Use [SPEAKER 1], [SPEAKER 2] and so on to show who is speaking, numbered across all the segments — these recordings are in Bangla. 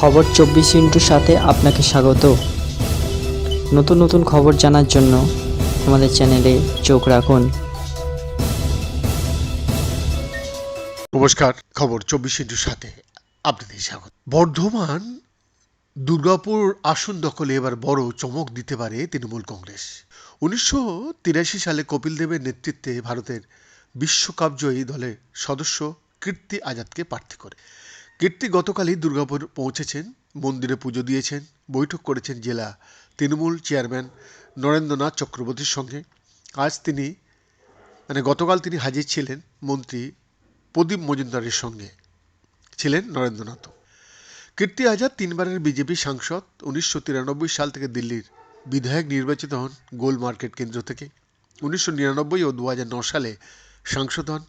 [SPEAKER 1] খবর চব্বিশ ইন্টুর সাথে আপনাকে স্বাগত। নতুন নতুন খবর জানার জন্য আমাদের চ্যানেলে চোখ রাখুন।
[SPEAKER 2] নমস্কার, খবর চব্বিশ ইন্টুর সাথে আপনাদের স্বাগত। বর্ধমান, দুর্গাপুর আসন দখলে এবার বড় চমক দিতে পারে তৃণমূল কংগ্রেস। উনিশশো তিরাশি সালে কপিল দেবের নেতৃত্বে ভারতের বিশ্বকাপ জয়ী দলের সদস্য কীর্তি আজাদকে প্রার্থী করে। কীর্তি গতকালই দুর্গাপুর পৌঁছেছেন, মন্দিরে পুজো দিয়েছেন, বৈঠক করেছেন জেলা তৃণমূল চেয়ারম্যান নরেন্দ্রনাথ চক্রবর্তীর সঙ্গে। আজ তিনি মানে গতকাল তিনি হাজির ছিলেন মন্ত্রী প্রদীপ মজুমদারের সঙ্গে। ছিলেন নরেন্দ্রনাথ। কীর্তি আজাদ তিনবারের বিজেপি সাংসদ, উনিশশো তিরানব্বই সাল থেকে দিল্লির বিধায়ক নির্বাচিত হন গোল মার্কেট কেন্দ্র থেকে। উনিশশো নিরানব্বই ও দু সালে সাংসদ হন।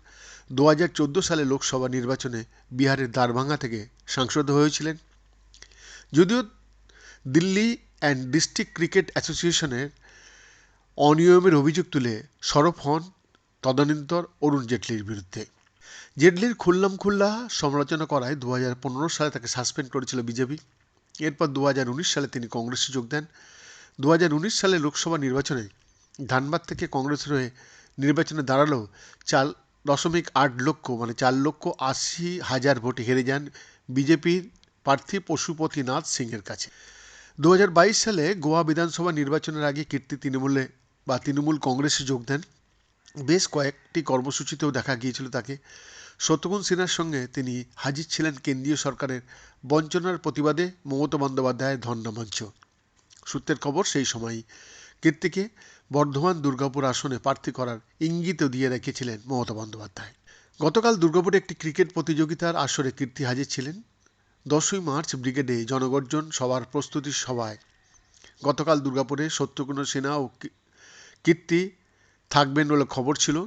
[SPEAKER 2] দু হাজার চোদ্দ সালে লোকসভা নির্বাচনে বিহারের দ্বারভাঙ্গা থেকে সাংসদ হয়েছিলেন। যদিও দিল্লি অ্যান্ড ডিস্ট্রিক্ট ক্রিকেট অ্যাসোসিয়েশনের অনিয়মের অভিযোগ তুলে সরব হন তদানীন্তর অরুণ জেটলির বিরুদ্ধে। জেটলির খুল্লাম খুল্লা সমালোচনা করায় দু হাজার পনেরো সালে তাকে সাসপেন্ড করেছিল বিজেপি। এরপর দু হাজার উনিশ সালে তিনি কংগ্রেসে যোগ দেন। দু হাজার উনিশ সালে লোকসভা নির্বাচনে ধানবাদ থেকে কংগ্রেসের হয়ে নির্বাচনে দাঁড়ালেও চার দশমিক আট লক্ষ মানে চার লক্ষ আশি হাজার ভোটে হেরে যান বিজেপির প্রার্থী পশুপতিনাথ সিংয়ের কাছে। দু হাজার বাইশ সালে গোয়া বিধানসভা নির্বাচনের আগে কীর্তি তৃণমূলে বা তৃণমূল কংগ্রেসে যোগ দেন। বেশ কয়েকটি কর্মসূচিতেও দেখা গিয়েছিল তাকে। শত্রুঘ্ন সিনহার সঙ্গে তিনি হাজির ছিলেন কেন্দ্রীয় সরকারের বঞ্চনার প্রতিবাদে মমতা বন্দ্যোপাধ্যায়ের ধর্ণামঞ্চ। সূত্রের খবর, সেই সময়ই কীর্তিকে বর্ধমান দুর্গাপুর আসনে প্রার্থী করার ইঙ্গিতও দিয়ে রেখেছিলেন মমতা বন্দ্যোপাধ্যায়। গতকাল দুর্গাপুরে একটি ক্রিকেট প্রতিযোগিতার আসরে কীর্তি হাজির ছিলেন। দশই মার্চ ব্রিগেডে জনগর্জন সবার প্রস্তুতির সভায়। গতকাল দুর্গাপুরে শত্রুঘ্ন সেনা ও কীর্তি থাকবেন বলে খবর ছিল।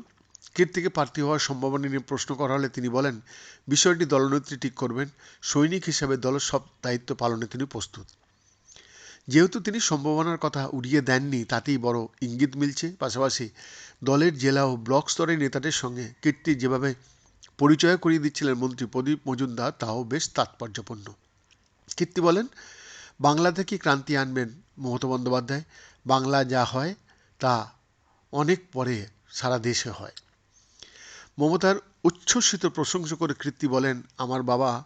[SPEAKER 2] কীর্তিকে প্রার্থী হওয়ার সম্ভাবনা নিয়ে প্রশ্ন করা হলে তিনি বলেন, বিষয়টি দলনেত্রী ঠিক করবেন। সৈনিক হিসেবে দলের সব দায়িত্ব পালনে তিনি প্রস্তুত। যেহেতু তিনি সম্ভাবনার কথা উড়িয়ে দেননি, তাতেই বড় ইঙ্গিত মিলছে। পাশাপাশি দলের জেলা ও ব্লক স্তরের নেতাদের সঙ্গে কীর্তি যেভাবে পরিচয় করিয়ে দিচ্ছিলেন মন্ত্রী প্রদীপ মজুমদার, তাও বেশ তাৎপর্যপূর্ণ। কীর্তি বলেন, বাংলা থেকে ক্রান্তি আনবেন মমতা বন্দ্যোপাধ্যায়। বাংলা যা হয়, তা অনেক পরে সারা দেশে হয়। মমতার উচ্ছ্বসিত প্রশংসা করে কীর্তি বলেন, আমার বাবা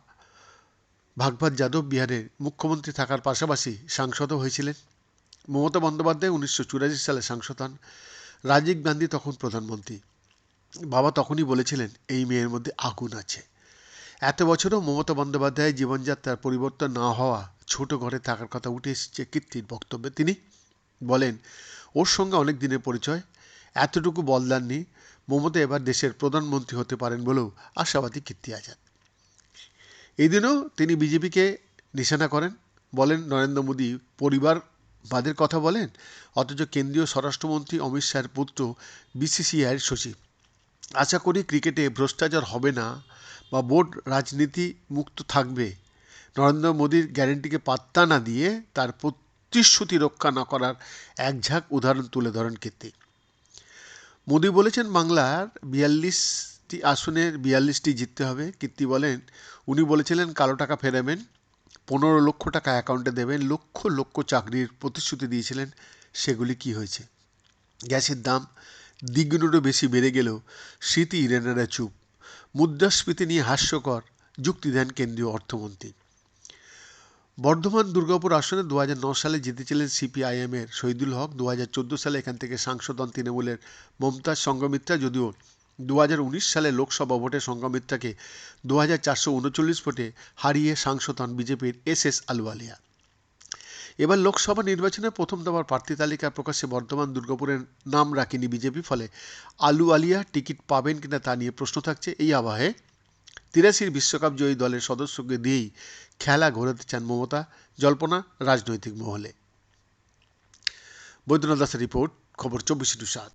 [SPEAKER 2] ভাগবত যাদব বিহারের মুখ্যমন্ত্রী থাকার পাশাপাশি সাংসদও হয়েছিলেন। মমতা বন্দ্যোপাধ্যায় উনিশশো চুরাশি সালে সাংসদ হন। রাজীব গান্ধী তখন প্রধানমন্ত্রী। বাবা তখনই বলেছিলেন, এই মেয়ের মধ্যে আগুন আছে। এত বছরও মমতা বন্দ্যোপাধ্যায়ের জীবনযাত্রার পরিবর্তন না হওয়া ছোট ঘরে থাকার কথা উঠে এসেছে কীর্তির বক্তব্যে। তিনি বলেন, ওর সঙ্গে অনেক দিনের পরিচয়। এতটুকু বদলাননি মমতা এবার দেশের প্রধানমন্ত্রী হতে পারেন বলেও আশাবাদী কীর্তি আজাদ। এই দিনও তিনি বিজেপিকে নিশানা করেন, বলেন, নরেন্দ্র মোদী পরিবারবাদের কথা বলেন, অথচ কেন্দ্রীয় স্বরাষ্ট্রমন্ত্রী অমিত শাহের পুত্র বিসিসিআইয়ের সচিব আশা করি ক্রিকেটে ভ্রষ্টাচার হবে না বা বোর্ড রাজনীতি মুক্ত থাকবে। নরেন্দ্র মোদীর গ্যারেন্টিকে পাত্তা না দিয়ে তার প্রতিশ্রুতি রক্ষা না করার এক ঝাঁক উদাহরণ তুলে ধরেন কীর্তি। মোদী বলেছেন, বাংলার বিয়াল্লিশটি আসনের বিয়াল্লিশটি জিততে হবে। কীর্তি বলেন, উনি বলেছিলেন, কালো টাকা ফেরাবেন, পনেরো লক্ষ টাকা অ্যাকাউন্টে দেবেন, লক্ষ লক্ষ চাকরির প্রতিশ্রুতি দিয়েছিলেন, সেগুলি কি হয়েছে? গ্যাসের দাম দ্বিগুণেরও বেশি বেড়ে গেলেও স্মৃতি ইরানেরা চুপ। মুদ্রাস্ফীতি নিয়ে হাস্যকর যুক্তি দেন কেন্দ্রীয় অর্থমন্ত্রী। বর্ধমান দুর্গাপুর আসনে দু সালে জিতেছিলেন সিপিআইএমের শহীদুল হক। দু হাজার চোদ্দ সালে এখান থেকে সাংসদ হন তৃণমূলের মমতাজ সঙ্গমিত্রা, যদিও দু হাজার উনিশ সালে লোকসভা ভোটে সঙ্গমিত্রাকে দু ভোটে হারিয়ে সাংসদ হন বিজেপির এস এস আলুয়ালিয়া। এবার লোকসভা নির্বাচনে প্রথম দফার প্রার্থী তালিকা প্রকাশ্যে বর্ধমান, দুর্গাপুরের নাম রাখেনি বিজেপি, ফলে আলু আলিয়া টিকিট পাবেন কিনা তা নিয়ে প্রশ্ন থাকছে এই আবহে। তিরাশির বিশ্বকাপ জয়ী দলের সদস্যকে দিয়েই খেলা ঘোরাতে চান মমতা, জল্পনা, রাজনৈতিক মহলে। বৈদ্যনাথ দাসের রিপোর্ট, খবর চব্বিশ টু সাত।